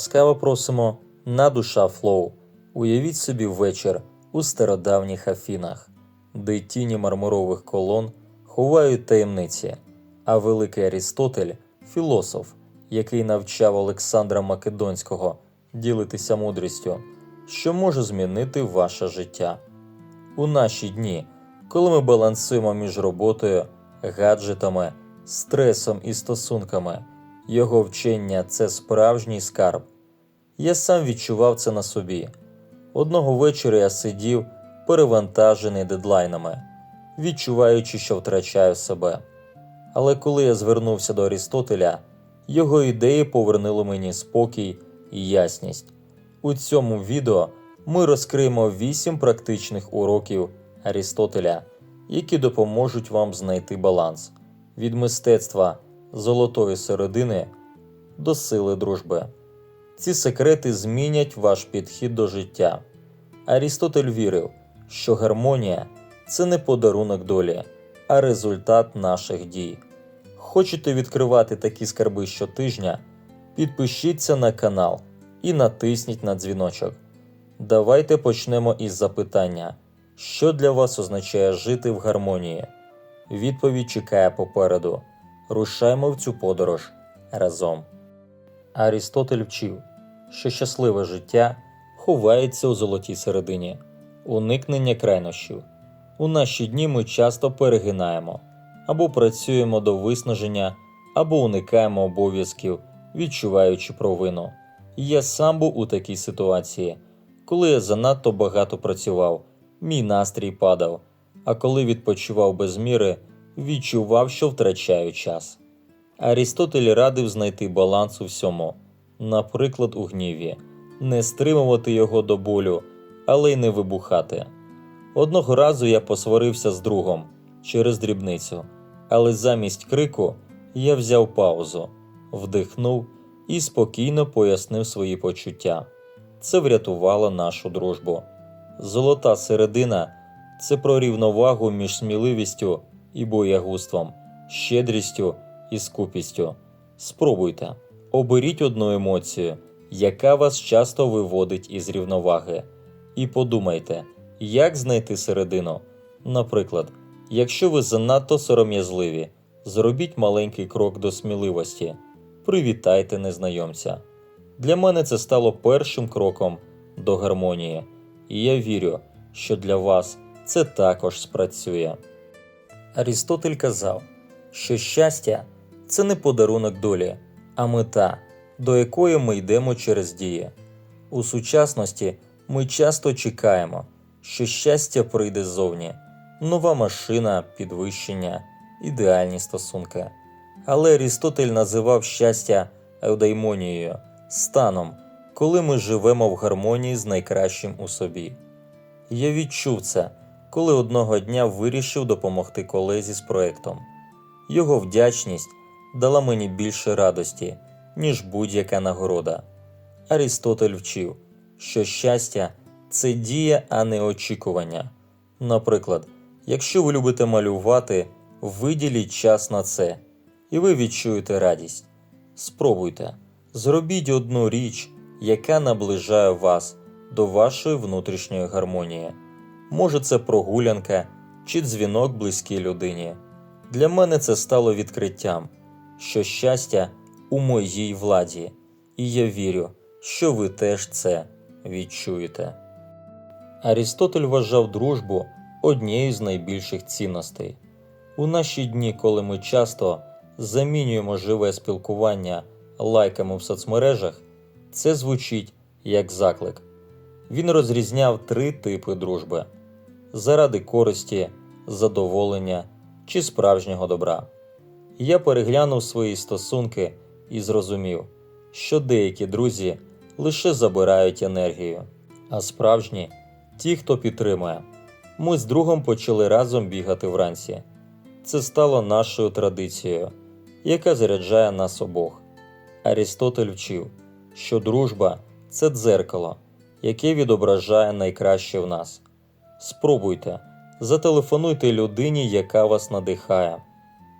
Ласкаво просимо на душа Флоу. Уявіть собі вечір у стародавніх Афінах, де тіні мармурових колон ховають таємниці, а великий Арістотель філософ, який навчав Олександра Македонського ділитися мудрістю, що може змінити ваше життя. У наші дні, коли ми балансуємо між роботою, гаджетами, стресом і стосунками, його вчення це справжній скарб. Я сам відчував це на собі. Одного вечора я сидів, перевантажений дедлайнами, відчуваючи, що втрачаю себе. Але коли я звернувся до Арістотеля, його ідеї повернули мені спокій і ясність. У цьому відео ми розкриємо 8 практичних уроків Арістотеля, які допоможуть вам знайти баланс від мистецтва золотої середини до сили дружби. Ці секрети змінять ваш підхід до життя. Арістотель вірив, що гармонія це не подарунок долі, а результат наших дій. Хочете відкривати такі скарби щотижня? Підпишіться на канал і натисніть на дзвіночок. Давайте почнемо із запитання: що для вас означає жити в гармонії? Відповідь чекає попереду. Рушаймо в цю подорож разом. Арістотель вчив, що щасливе життя ховається у золотій середині, уникнення крайнощів. У наші дні ми часто перегинаємо або працюємо до виснаження, або уникаємо обов'язків, відчуваючи провину. Я сам був у такій ситуації, коли я занадто багато працював, мій настрій падав, а коли відпочивав без міри, відчував, що втрачаю час. Арістотель радив знайти баланс у всьому, наприклад, у гніві, не стримувати його до болю, але й не вибухати. Одного разу я посварився з другом через дрібницю, але замість крику я взяв паузу, вдихнув і спокійно пояснив свої почуття. Це врятувало нашу дружбу. Золота середина це про рівновагу між сміливістю і боягузтвом, щедрістю і скупістю. Спробуйте, оберіть одну емоцію, яка вас часто виводить із рівноваги, і подумайте, як знайти середину. Наприклад, якщо ви занадто сором'язливі, зробіть маленький крок до сміливості, привітайте незнайомця. Для мене це стало першим кроком до гармонії, і я вірю, що для вас це також спрацює. Арістотель казав, що щастя це не подарунок долі, а мета, до якої ми йдемо через дії. У сучасності ми часто чекаємо, що щастя прийде ззовні, нова машина, підвищення, ідеальні стосунки. Але Арістотель називав щастя еудаймонією, станом, коли ми живемо в гармонії з найкращим у собі. Я відчув це, коли одного дня вирішив допомогти колезі з проектом. Його вдячність дала мені більше радості, ніж будь-яка нагорода. Арістотель вчив, що щастя це дія, а не очікування. Наприклад, якщо ви любите малювати, виділіть час на це, і ви відчуєте радість. Спробуйте, зробіть одну річ, яка наближає вас до вашої внутрішньої гармонії. Може, це прогулянка чи дзвінок близькій людині. Для мене це стало відкриттям, що щастя у моїй владі, і я вірю, що ви теж це відчуєте. Арістотель вважав дружбу однією з найбільших цінностей. У наші дні, коли ми часто замінюємо живе спілкування лайками в соцмережах, це звучить як заклик. Він розрізняв три типи дружби заради користі, задоволення чи справжнього добра. Я переглянув свої стосунки і зрозумів, що деякі друзі лише забирають енергію, а справжні ті, хто підтримує. Ми з другом почали разом бігати вранці. Це стало нашою традицією, яка заряджає нас обох. Арістотель вчив, що дружба це дзеркало, яке відображає найкраще в нас. Спробуйте, зателефонуйте людині, яка вас надихає,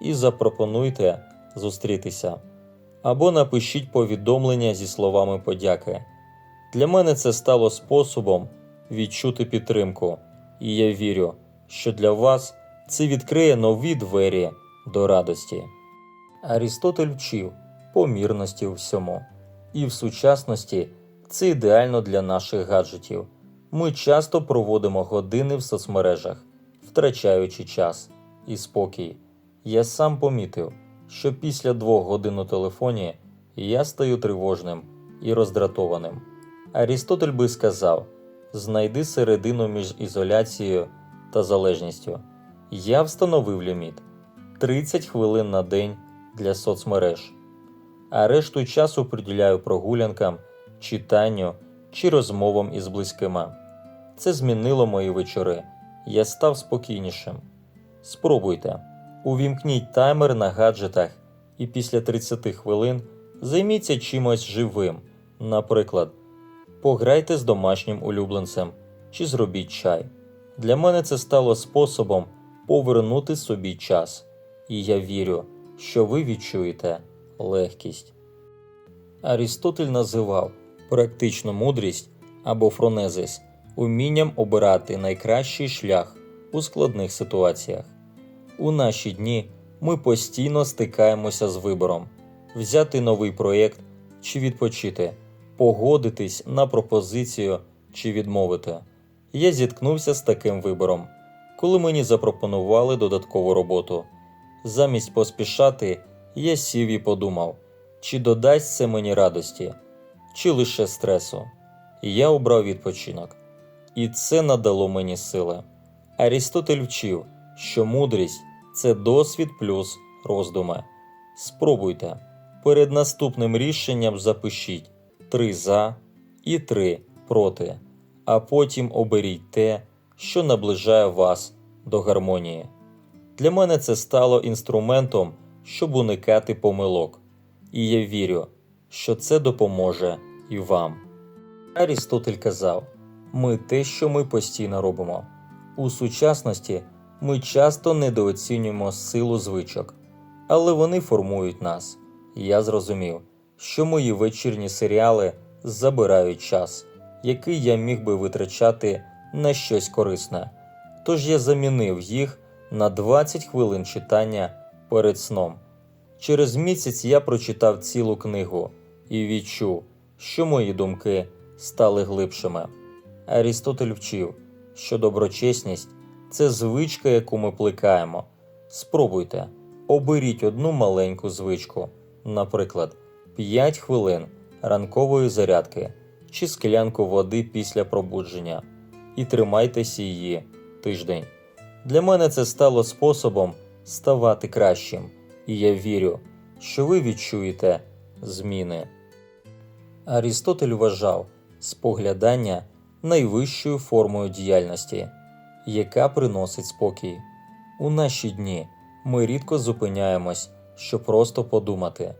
і запропонуйте зустрітися. або напишіть повідомлення зі словами подяки. Для мене це стало способом відчути підтримку, і я вірю, що для вас це відкриє нові двері до радості. Арістотель вчив помірності у всьому, і в сучасності це ідеально для наших гаджетів. Ми часто проводимо години в соцмережах, втрачаючи час і спокій. Я сам помітив, що після двох годин у телефоні я стаю тривожним і роздратованим. Арістотель би сказав: знайди середину між ізоляцією та залежністю. Я встановив ліміт 30 хвилин на день для соцмереж, а решту часу приділяю прогулянкам, читанню чи розмовам із близькими. Це змінило мої вечори. Я став спокійнішим. Спробуйте. Увімкніть таймер на гаджетах і після 30 хвилин займіться чимось живим. Наприклад, пограйте з домашнім улюбленцем чи зробіть чай. Для мене це стало способом повернути собі час, і я вірю, що ви відчуєте легкість. Арістотель називав практичну мудрість або фронезис умінням обирати найкращий шлях у складних ситуаціях. У наші дні ми постійно стикаємося з вибором взяти новий проєкт чи відпочити, погодитись на пропозицію чи відмовити. Я зіткнувся з таким вибором, коли мені запропонували додаткову роботу. Замість поспішати, я сів і подумав, чи додасть це мені радості, чи лише стресу. І я обрав відпочинок. І це надало мені сили. Арістотель вчив, що мудрість це досвід плюс роздуми. Спробуйте. Перед наступним рішенням запишіть три за і три проти, а потім оберіть те, що наближає вас до гармонії. Для мене це стало інструментом, щоб уникати помилок, і я вірю, що це допоможе і вам. Арістотель казав: ми те, що ми постійно робимо. У сучасності ми часто недооцінюємо силу звичок, але вони формують нас. Я зрозумів, що мої вечірні серіали забирають час, який я міг би витрачати на щось корисне. Тож я замінив їх на 20 хвилин читання перед сном. Через місяць я прочитав цілу книгу і відчув, що мої думки стали глибшими. Арістотель вчив, що доброчесність це звичка, яку ми плекаємо. Спробуйте, оберіть одну маленьку звичку, наприклад, 5 хвилин ранкової зарядки чи склянку води після пробудження, і тримайтеся її тиждень. Для мене це стало способом ставати кращим, і я вірю, що ви відчуєте зміни. Арістотель вважав споглядання найвищою формою діяльності, яка приносить спокій. У наші дні ми рідко зупиняємось, щоб просто подумати.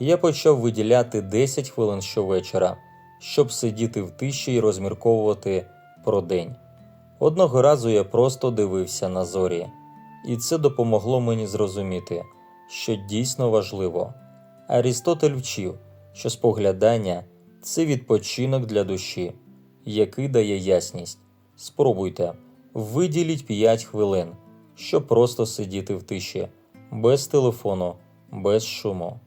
Я почав виділяти 10 хвилин щовечора, щоб сидіти в тиші і розмірковувати про день. Одного разу я просто дивився на зорі, і це допомогло мені зрозуміти, що дійсно важливо. Арістотель вчив, що споглядання це відпочинок для душі, який дає ясність. Спробуйте, виділіть 5 хвилин, щоб просто сидіти в тиші, без телефону, без шуму.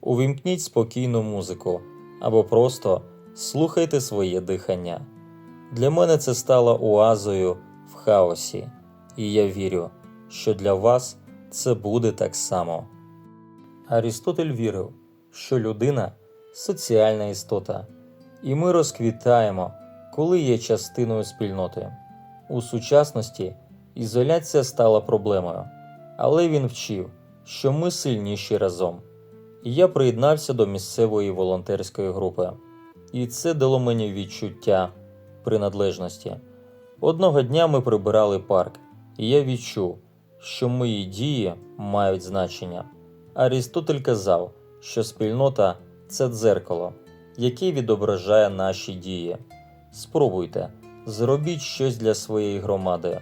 Увімкніть спокійну музику або просто слухайте своє дихання. Для мене це стало оазою в хаосі, і я вірю, що для вас це буде так само. Арістотель вірив, що людина соціальна істота, і ми розквітаємо, коли є частиною спільноти. У сучасності ізоляція стала проблемою, але він вчив, що ми сильніші разом. І я приєднався до місцевої волонтерської групи, і це дало мені відчуття приналежності. Одного дня ми прибирали парк, і я відчув, що мої дії мають значення. Арістотель казав, що спільнота це дзеркало, яке відображає наші дії. Спробуйте, зробіть щось для своєї громади,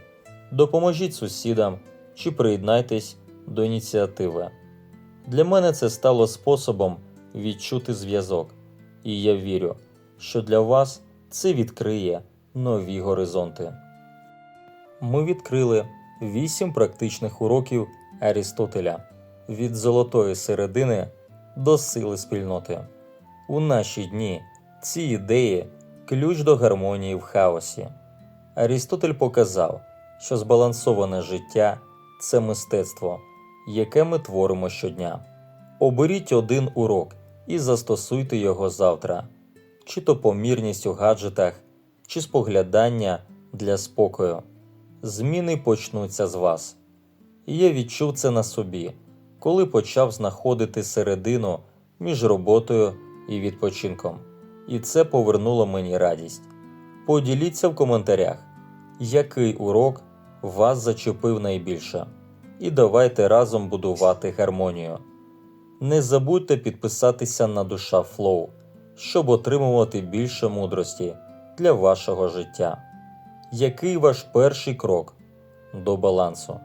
допоможіть сусідам чи приєднайтесь до ініціативи. Для мене це стало способом відчути зв'язок, і я вірю, що для вас це відкриє нові горизонти. Ми відкрили 8 практичних уроків Арістотеля від золотої середини до сили спільноти. У наші дні ці ідеї ключ до гармонії в хаосі. Арістотель показав, що збалансоване життя це мистецтво, яке ми творимо щодня. Оберіть один урок і застосуйте його завтра, чи то помірність у гаджетах, чи споглядання для спокою. Зміни почнуться з вас. І я відчув це на собі, коли почав знаходити середину між роботою і відпочинком. І це повернуло мені радість. Поділіться в коментарях, який урок вас зачепив найбільше. І давайте разом будувати гармонію. Не забудьте підписатися на душа Flow, щоб отримувати більше мудрості для вашого життя. Який ваш перший крок до балансу?